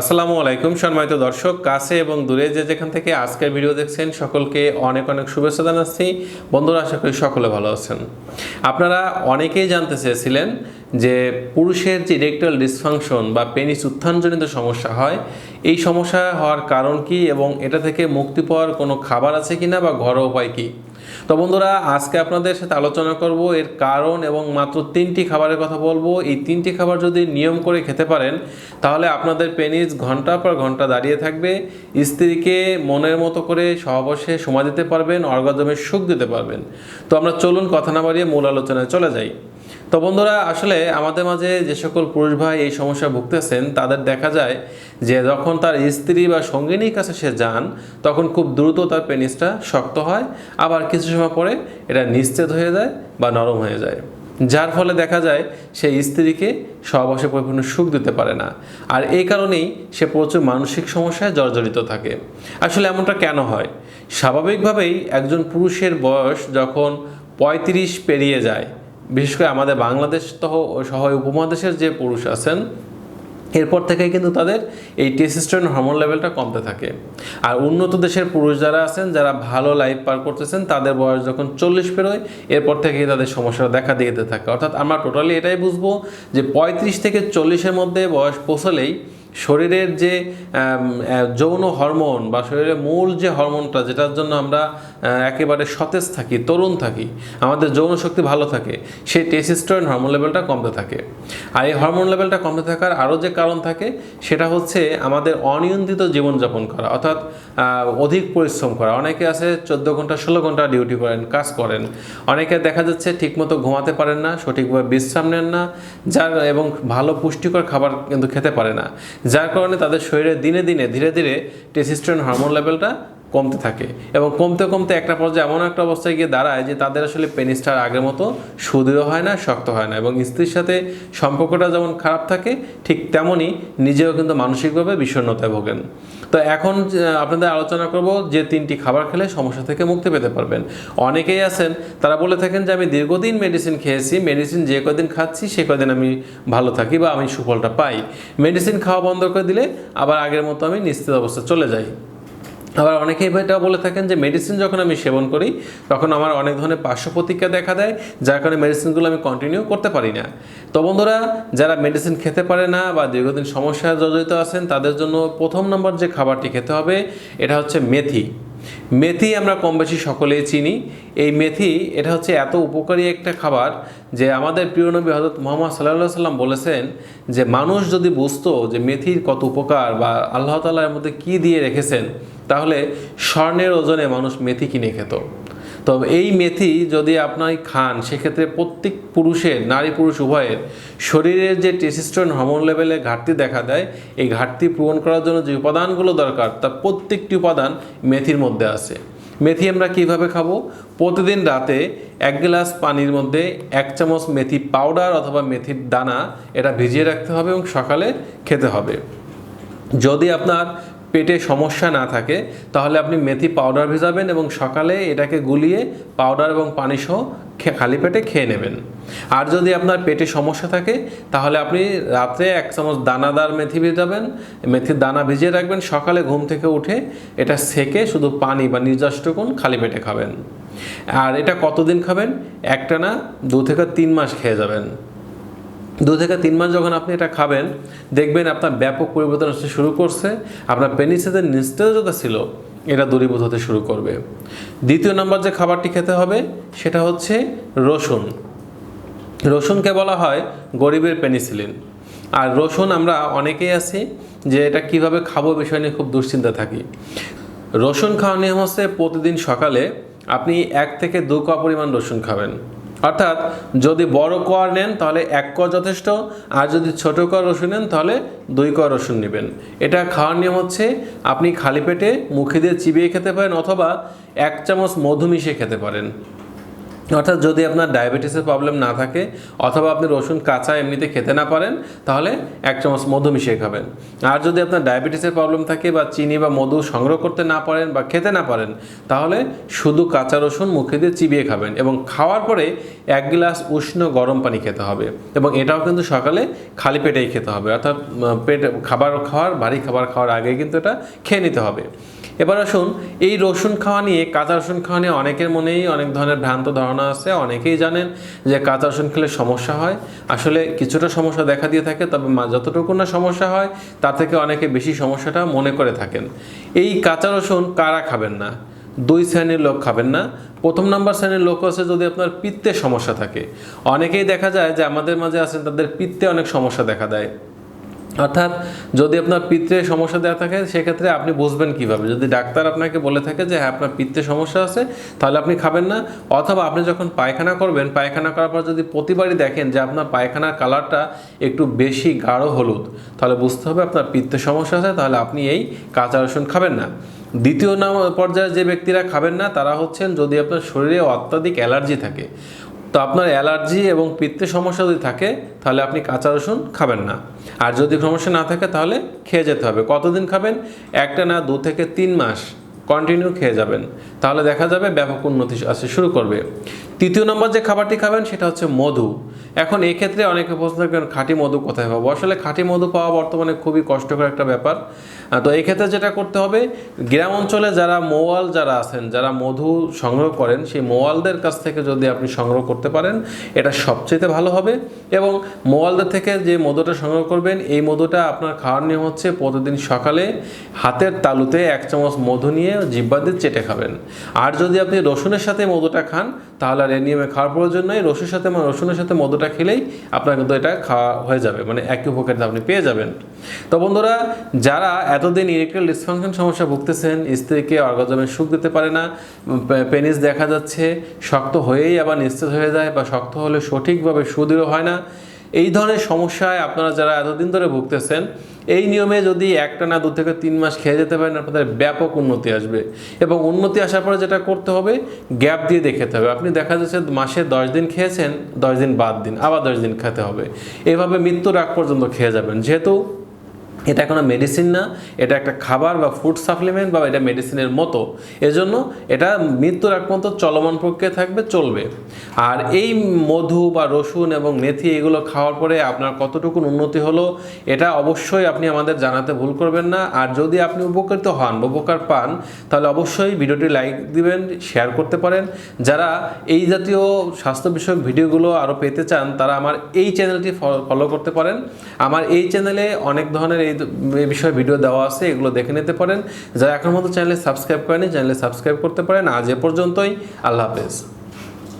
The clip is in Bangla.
আসসালামু আলাইকুম সম্মানিত দর্শক, কাছে এবং দূরে যে যেখান থেকে আজকের ভিডিও দেখছেন সকলকে অনেক অনেক শুভেচ্ছা জানাচ্ছি। বন্ধুরা, আশা করি সকলে ভালো আছেন। আপনারা অনেকেই জানতে চেয়েছিলেন যে পুরুষের যে ইরেকটাল ডিসফাংশন বা পেনিস উত্থানজনিত সমস্যা হয়, এই সমস্যা হওয়ার কারণ কি এবং এটা থেকে মুক্তি পাওয়ার কোনো খাবার আছে কিনা বা ঘরোয়া উপায় কী? তো বন্ধুরা, আজকে আপনাদের সাথে আলোচনা করব এর কারণ এবং মাত্র তিনটি খাবারের কথা বলব। এই তিনটি খাবার যদি নিয়ম করে খেতে পারেন, তাহলে আপনাদের পেনিস ঘণ্টা পর ঘণ্টা দাঁড়িয়ে থাকবে। স্ত্রীকে মনের মতো করে সহবশে সময় দিতে পারবেন, অর্গাজমের সুখ দিতে পারবেন। তো আমরা চলুন কথা না বাড়িয়ে মূল আলোচনায় চলে যাই। তো বন্ধুরা, আসলে আমাদের মাঝে যে সকল পুরুষ ভাই এই সমস্যা ভুগতেছেন, তাদের দেখা যায় যে যখন তার স্ত্রী বা সঙ্গিনীর কাছে সে যান, তখন খুব দ্রুত তার পেনিসটা শক্ত হয়। আবার কিছু সময় পরে এটা নিস্তেজ হয়ে যায় বা নরম হয়ে যায়। যার ফলে দেখা যায় সে স্ত্রীকে সহবাসে পরিপূর্ণ সুখ দিতে পারে না। আর এই কারণেই সে প্রচুর মানসিক সমস্যায় জর্জরিত থাকে। আসলে এমনটা কেন হয়? স্বাভাবিকভাবেই একজন পুরুষের বয়স যখন পঁয়ত্রিশ পেরিয়ে যায় বিশেষ করে আমাদের বাংলাদেশ সহ উপমহাদেশের যে পুরুষ আছেন, এরপর থেকেই কিন্তু তাদের এই টেস্টোস্টেরন হরমোন লেভেলটা কমতে থাকে। আর উন্নত দেশের পুরুষ যারা আছেন, যারা ভালো লাইফ পার করতেছেন, তাদের বয়স যখন চল্লিশ পেরোয় এরপর থেকেই তাদের সমস্যা দেখা দিতে থাকে। অর্থাৎ আমরা টোটালি এটাই বুঝব যে পঁয়ত্রিশ থেকে চল্লিশের মধ্যে বয়স পৌঁছলেই শরীরের যে যৌন হরমোন বা শরীরের মূল যে হরমোনটা, যেটার জন্য আমরা একেবারে সতেজ থাকি, তরুণ থাকি, আমাদের যৌন শক্তি ভালো থাকে, সেই টেস্টোস্টেরন হরমোন লেভেলটা কমতে থাকে। আর এই হরমোন লেভেলটা কমতে থাকার আরও যে কারণ থাকে, সেটা হচ্ছে আমাদের অনিয়ন্ত্রিত জীবনযাপন করা, অর্থাৎ অধিক পরিশ্রম করা। অনেকে আছে, চোদ্দ ঘণ্টা, ষোলো ঘণ্টা ডিউটি করেন, কাজ করেন। অনেকে দেখা যাচ্ছে ঠিকমতো ঘুমাতে পারেন না, সঠিকভাবে বিশ্রাম নেন না, যার এবং ভালো পুষ্টিকর খাবার কিন্তু খেতে পারে না। যার কারণে তাদের শরীরে দিনে দিনে ধীরে ধীরে টেসিস্ট্রন হরমোন লেভেলটা কমতে থাকে এবং কমতে কমতে একটা পর্যায়ে এমন একটা অবস্থায় গিয়ে দাঁড়ায় যে তাদের আসলে পেনিসটা আগের মতো সুদৃঢ় হয় না, শক্ত হয় না এবং স্ত্রীর সাথে সম্পর্কটা যেমন খারাপ থাকে, ঠিক তেমনই নিজেও কিন্তু মানসিকভাবে বিষণ্ণতায় ভোগেন। তো এখন আপনাদের আলোচনা করব যে তিনটি খাবার খেলে সমস্যা থেকে মুক্তি পেতে পারবেন। অনেকেই আছেন, তারা বলে থাকেন যে আমি দীর্ঘদিন মেডিসিন খেয়েছি মেডিসিন যে কদিন খাচ্ছি, সে কদিন আমি ভালো থাকি বা আমি সুফলটা পাই। মেডিসিন খাওয়া বন্ধ করে দিলে আবার আগের মতো আমি নিশ্চিত অবস্থা চলে যাই। আবার অনেকেই এটা বলে থাকেন যে মেডিসিন যখন আমি সেবন করি, তখন আমার অনেক ধরনের পার্শ্ব প্রতিক্রিয়া দেখা দেয়, যার কারণে মেডিসিনগুলো আমি কন্টিনিউ করতে পারি না। তো বন্ধুরা, যারা মেডিসিন খেতে পারে না বা দীর্ঘদিন সমস্যায় জর্জরিত আছেন, তাদের জন্য প্রথম নম্বর যে খাবারটি খেতে হবে, এটা হচ্ছে মেথি। মেথি আমরা কম বেশি সকলেই চিনি। এই মেথি, এটা হচ্ছে এত উপকারী একটা খাবার যে আমাদের প্রিয় নবী হজরত মোহাম্মদ সাল্লাহ সাল্লাম বলেছেন যে মানুষ যদি বুঝতো যে মেথির কত উপকার বা আল্লাহ তালার মধ্যে কী দিয়ে রেখেছেন, তাহলে স্বর্ণের ওজনে মানুষ মেথি কিনে খেত। তো এই মেথি যদি আপনার খান, সেক্ষেত্রে প্রত্যেক পুরুষের নারী পুরুষ উভয়ের শরীরের যে টেস্টোস্টেরন হরমোন লেভেলে ঘাটতি দেখা দেয়, এই ঘাটতি পূরণ করার জন্য যে উপাদানগুলো দরকার তার প্রত্যেকটি উপাদান মেথির মধ্যে আছে। মেথি আমরা কীভাবে খাব? প্রতিদিন রাতে এক গ্লাস পানির মধ্যে এক চামচ মেথি পাউডার অথবা মেথির দানা এটা ভিজিয়ে রাখতে হবে এবং সকালে খেতে হবে। যদি আপনার পেটে সমস্যা না থাকে, তাহলে আপনি মেথি পাউডার ভেজাবেন এবং সকালে এটাকে গুলিয়ে পাউডার এবং পানি সহ খালি পেটে খেয়ে নেবেন। আর যদি আপনার পেটে সমস্যা থাকে, তাহলে আপনি রাতে এক চামচ দানাদার মেথি ভেজাবেন, মেথির দানা ভিজিয়ে রাখবেন, সকালে ঘুম থেকে উঠে এটা সেকে শুধু পানি বা নির্যাসটুকুন খালি পেটে খাবেন। আর এটা কতদিন খাবেন? একটা না দু থেকে তিন মাস খেয়ে যাবেন। দু থেকে তিন মাস যখন আপনি এটা খাবেন, দেখবেন আপনার ব্যাপক পরিবর্তন আসতে শুরু করছে। আপনার পেনিসেদের নিস্তেজতা ছিল, এটা দূরীভূত হতে শুরু করবে। দ্বিতীয় নম্বর যে খাবারটি খেতে হবে, সেটা হচ্ছে রসুন। রসুনকে বলা হয় গরিবের পেনিসিলিন। আর রসুন আমরা অনেকেই আছি যে এটা কীভাবে খাব বিষয় নিয়ে খুব দুশ্চিন্তা থাকি। রসুন খাওয়ার নিয়ম হচ্ছে প্রতিদিন সকালে আপনি এক থেকে দু কোয়া পরিমাণ রসুন খাবেন। অর্থাৎ যদি বড় কোয়ার নেন, তাহলে এক কোয়া যথেষ্ট, আর যদি ছোট কোয়া রসুন নেন, তাহলে দুই কোয়া রসুন নেবেন। এটা খাওয়ার নিয়ম হচ্ছে, আপনি খালি পেটে মুখে দিয়ে চিবিয়ে খেতে পারেন, অথবা এক চামচ মধু মিশিয়ে খেতে পারেন। অর্থাৎ যদি আপনার ডায়াবেটিসের প্রবলেম না থাকে, অথবা আপনি রসুন কাঁচা এমনিতে খেতে না পারেন, তাহলে এক চামচ মধু মিশিয়ে খাবেন। আর যদি আপনার ডায়াবেটিসের প্রবলেম থাকে বা চিনি বা মধু সংগ্রহ করতে না পারেন বা খেতে না পারেন, তাহলে শুধু কাঁচা রসুন মুখে দিয়ে চিবিয়ে খাবেন এবং খাওয়ার পরে এক গ্লাস উষ্ণ গরম পানি খেতে হবে। এবং এটাও কিন্তু সকালে খালি পেটেই খেতে হবে। অর্থাৎ পেট, খাবার খাওয়ার, ভারী খাবার খাওয়ার আগে কিন্তু এটা খেয়ে নিতে হবে। এবার আসুন, এই রসুন খাওয়া নিয়ে, কাঁচা রসুন খাওয়া নিয়ে অনেকের মনেই অনেক ধরনের ভ্রান্ত ধারণা আছে, অনেকেই জানেন যে কাঁচা রসুন খেলে সমস্যা হয়। আসলে কিছুটা সমস্যা দেখা দিয়ে থাকে, তবে যতটুকু না সমস্যা হয় তার থেকে অনেকে বেশি সমস্যাটা মনে করে থাকেন। এই কাঁচা রসুন কারা খাবেন না? দুই শ্রেণির লোক খাবেন না। প্রথম নাম্বার শ্রেণির লোক আছে যদি আপনার পিত্তে সমস্যা থাকে। অনেকেই দেখা যায় যে আমাদের মাঝে আছেন, তাদের পিত্তে অনেক সমস্যা দেখা দেয়। অর্থাৎ যদি আপনার পিত্তে সমস্যা দেওয়া থাকে, সেক্ষেত্রে আপনি বুঝবেন কীভাবে। যদি ডাক্তার আপনাকে বলে থাকে যে হ্যাঁ আপনার পিত্তে সমস্যা আছে, তাহলে আপনি খাবেন না। অথবা আপনি যখন পায়খানা করবেন, পায়খানা করার পর যদি প্রতিবারই দেখেন যে, আপনার পায়খানার কালারটা একটু বেশি গাঢ় হলুদ, তাহলে বুঝতে হবে আপনার পিত্তে সমস্যা আছে, তাহলে আপনি এই কাঁচা রসুন খাবেন না। দ্বিতীয় নাম পর্যায়ে যে ব্যক্তিরা খাবেন না, তারা হচ্ছেন যদি আপনার শরীরে অত্যাধিক অ্যালার্জি থাকে। তো আপনার অ্যালার্জি এবং পিত্তে সমস্যা যদি থাকে, তাহলে আপনি কাঁচা রসুন খাবেন না। আর যদি সমস্যা না থাকে, তাহলে খেয়ে যেতে হবে। কতদিন খাবেন? একটা না দু থেকে তিন মাস কন্টিনিউ খেয়ে যাবেন। তাহলে দেখা যাবে ব্যাপক উন্নতি আসতে শুরু করবে। তৃতীয় নম্বর যে খাবারটি খাবেন সেটা হচ্ছে মধু। এখন এই ক্ষেত্রে অনেকে প্রশ্ন থাকবেন খাঁটি মধু কোথায় পাবো? আসলে খাঁটি মধু পাওয়া বর্তমানে খুবই কষ্টকর একটা ব্যাপার। তো এই ক্ষেত্রে যেটা করতে হবে, গ্রাম অঞ্চলে যারা মোয়াল যারা আছেন, যারা মধু সংগ্রহ করেন, সেই মোয়ালদের কাছ থেকে যদি আপনি সংগ্রহ করতে পারেন, এটা সবচেয়ে ভালো হবে। এবং মোয়ালদের থেকে যে মধুটা সংগ্রহ করবেন, এই মধুটা আপনার খাওয়ার নিয়ম হচ্ছে প্রতিদিন সকালে হাতের তালুতে এক চামচ মধু নিয়ে জিব্বা দিয়ে চেটে খাবেন। আর যদি আপনি রসুনের সাথে মধুটা খান তাহলে আর এ নিয়মে খাওয়ার প্রয়োজন নয় রসুর সাথে মানে রসুনের সাথে মদটা খেলেই আপনার কিন্তু এটা খাওয়া হয়ে যাবে। মানে একই উপকারিতা আপনি পেয়ে যাবেন। তো বন্ধুরা, যারা এতদিন ইরেকটাইল ডিসফাংশন সমস্যা ভুগতেছেন, স্ত্রীকে অর্গাজমের সুখ দিতে পারে না পেনিস দেখা যাচ্ছে, শক্ত হয়েই আবার নিশ্চিত হয়ে যায় বা শক্ত হলে সঠিকভাবে সুদৃঢ় হয় না। এই ধরনের সমস্যায় আপনারা যারা এতদিন ধরে ভুগতেছেন, এই নিয়মে যদি একটা না দু থেকে তিন মাস খেয়ে যেতে পারেন, আপনাদের ব্যাপক উন্নতি আসবে। এবং উন্নতি আসার পরে যেটা করতে হবে, গ্যাপ দিয়ে দেখতে হবে। আপনি দেখা যাচ্ছে মাসে দশ দিন খেয়েছেন, দশ দিন বাদ দিন, আবার দশ দিন খেতে হবে। এভাবে মৃত্যুর আগ পর্যন্ত খেয়ে যাবেন। যেহেতু এটা কোনো মেডিসিন না, এটা একটা খাবার বা ফুড সাপ্লিমেন্ট বা এটা মেডিসিনের মতো। এজন্য এটা মৃত্যুর পর্যন্ত চলমান প্রক্রিয়া থাকবে, চলবে। আর এই মধু বা রসুন এবং মেথি এগুলো খাওয়ার পরে আপনার কতটুকু উন্নতি হলো, এটা অবশ্যই আপনি আমাদের জানাতে ভুল করবেন না। আর যদি আপনি উপকৃত হন উপকার পান, তাহলে অবশ্যই ভিডিওটি লাইক দিবেন শেয়ার করতে পারেন। যারা এই জাতীয় স্বাস্থ্য বিষয়ক ভিডিওগুলো আরও পেতে চান, তারা আমার এই চ্যানেলটি ফলো করতে পারেন। আমার এই চ্যানেলে অনেক ধরনের এই এই বিষয়ে ভিডিও দেওয়া আছে, এগুলো দেখে নিতে পারেন। যারা এখন মতো চ্যানেলে সাবস্ক্রাইব করেনি চ্যানেলে সাবস্ক্রাইব করতে পারেন। আজ এ পর্যন্তই, আল্লাহ হাফেজ।